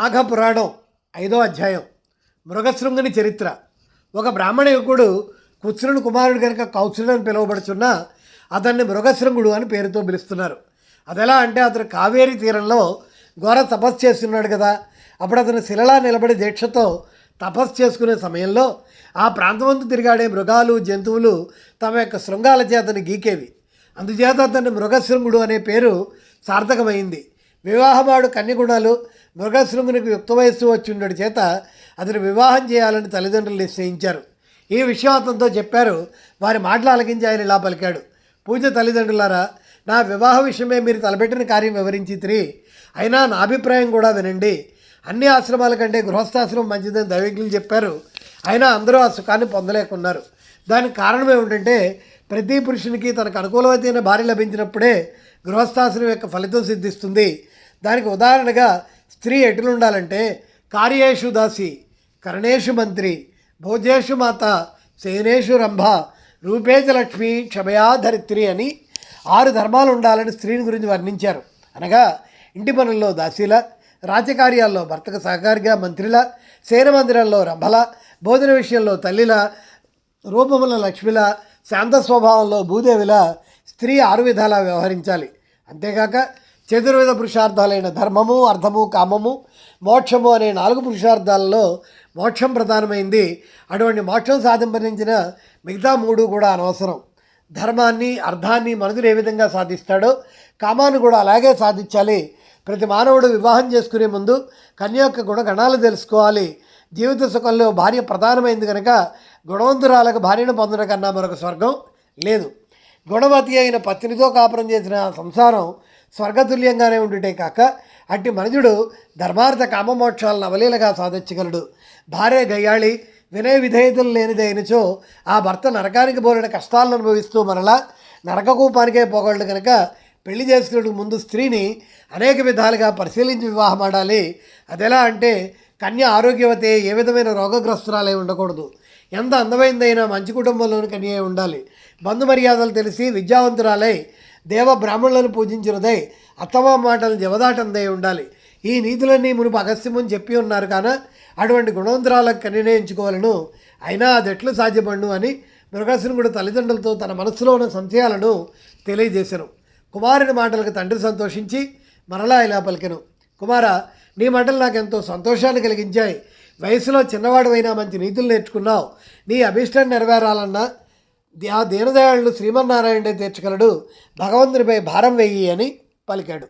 ఆఘ ఐదో అధ్యాయం. మృగశృంగుని చరిత్ర. ఒక బ్రాహ్మణ యువకుడు కుత్సురుని కుమారుడు కనుక కౌశలుడు అని పిలువబడుచున్న అతన్ని మృగశృంగుడు అని పేరుతో పిలుస్తున్నారు. అదెలా అంటే అతను కావేరీ తీరంలో ఘోర తపస్సు చేస్తున్నాడు కదా. అప్పుడు అతను శిలలా నిలబడి దీక్షతో తపస్సు చేసుకునే సమయంలో ఆ ప్రాంతమంతా తిరిగాడే మృగాలు జంతువులు తమ యొక్క శృంగాల చేతని గీకేవి. అందుచేత అతన్ని మృగశృంగుడు అనే పేరు సార్థకమైంది. వివాహమాడు కన్యగుణాలు మృగశృంగునికి యుక్త వయస్సు వచ్చి ఉండడి చేత అతను వివాహం చేయాలని తల్లిదండ్రులు నిశ్చయించారు. ఈ విషయం అతనితో చెప్పారు వారి మాటలు ఆలకించి ఆయన ఇలా పలికాడు. పూజ తల్లిదండ్రులారా నా వివాహ విషయమే మీరు తలపెట్టిన కార్యం వివరించి తిరిగి అయినా నా అభిప్రాయం కూడా వినండి. అన్ని ఆశ్రమాల కంటే గృహస్థాశ్రమం మంచిదని దైవికులు చెప్పారు. అయినా అందరూ ఆ సుఖాన్ని పొందలేకున్నారు. దానికి కారణం ఏమిటంటే ప్రతి పురుషునికి తనకు అనుకూలమైన భార్య లభించినప్పుడే గృహస్థాశ్రమం యొక్క ఫలితం సిద్ధిస్తుంది. దానికి ఉదాహరణగా స్త్రీ ఎట్లుండాలంటే కార్యేషు దాసి కరణేషు మంత్రి భోజేషు మాత సేనేషు రంభ రూపేజ లక్ష్మి క్షమయా ధరిత్రి అని ఆరు ధర్మాలు ఉండాలని స్త్రీని గురించి వర్ణించారు. అనగా ఇంటి పనుల్లో దాసీల రాజకార్యాల్లో భర్తకు సహకారిగా మంత్రిల సేన మందిరంలో రంభల భోజన విషయంలో తల్లిల రూపముల లక్ష్మిల శాంత స్వభావంలో భూదేవిల స్త్రీ ఆరు విధాలా వ్యవహరించాలి. అంతేకాక చతుర్విధ పురుషార్థాలైన ధర్మము అర్థము కామము మోక్షము అనే నాలుగు పురుషార్థాలలో మోక్షం ప్రధానమైంది. అటువంటి మోక్షం సాధింపరించిన మిగతా మూడు కూడా అనవసరం. ధర్మాన్ని అర్థాన్ని మనుషులు ఏ విధంగా సాధిస్తాడో కామాన్ని కూడా అలాగే సాధించాలి. ప్రతి మానవుడు వివాహం చేసుకునే ముందు కన్య యొక్క గుణగణాలు తెలుసుకోవాలి. జీవిత సుఖంలో భార్య ప్రధానమైంది కనుక గుణవంతురాలకు భార్యను పొందడం కన్నా మరొక స్వర్గం లేదు. గుణవతి అయిన పత్నితో కాపురం చేసిన సంసారం స్వర్గతుల్యంగానే ఉండుటే కాక అట్టి మనుజుడు ధర్మార్థ కామమోక్షాలను అవలీలగా సాధించగలడు. భార్య గయ్యాళి వినయ విధేయతలు లేనిదైనచో ఆ భర్త నరకానికి పోలిన కష్టాలను అనుభవిస్తూ మరలా నరకకూపానికే పోగలడు కనుక పెళ్ళి చేసుకునే ముందు స్త్రీని అనేక విధాలుగా పరిశీలించి వివాహం ఆడాలి అదెలా అంటే కన్య ఆరోగ్యవతి ఏ విధమైన రోగగ్రస్తురాలే ఉండకూడదు. ఎంత అందమైందైనా మంచి కుటుంబంలోని కన్య ఉండాలి. బంధు మర్యాదలు తెలిసి విద్యావంతురాలై దేవ బ్రాహ్మణులను పూజించినదై అత్తమ మాటలు జవదాటందై ఉండాలి. ఈ నీతులన్నీ మునుపు అగస్త్యమని చెప్పి ఉన్నారు కాన అటువంటి గుణవంతరాలకు నిర్ణయించుకోవాలను అయినా అది ఎట్లు సాధ్యపడును అని మృగశృంగుడు తల్లిదండ్రులతో తన మనసులో ఉన్న సంశయాలను తెలియజేశాను కుమారుని మాటలకు తండ్రి సంతోషించి మరలా ఇలా పలికెను. కుమార నీ మాటలు నాకు ఎంతో సంతోషాన్ని కలిగించాయి. వయసులో చిన్నవాడువైనా మంచి నీతులు నేర్చుకున్నావు. నీ అభిష్టం నెరవేరాలన్నా ఆ దీనదయాళుడు శ్రీమన్నారాయణే తీర్చగలడు. భగవంతునిపై భారం వెయ్యి అని పలికాడు.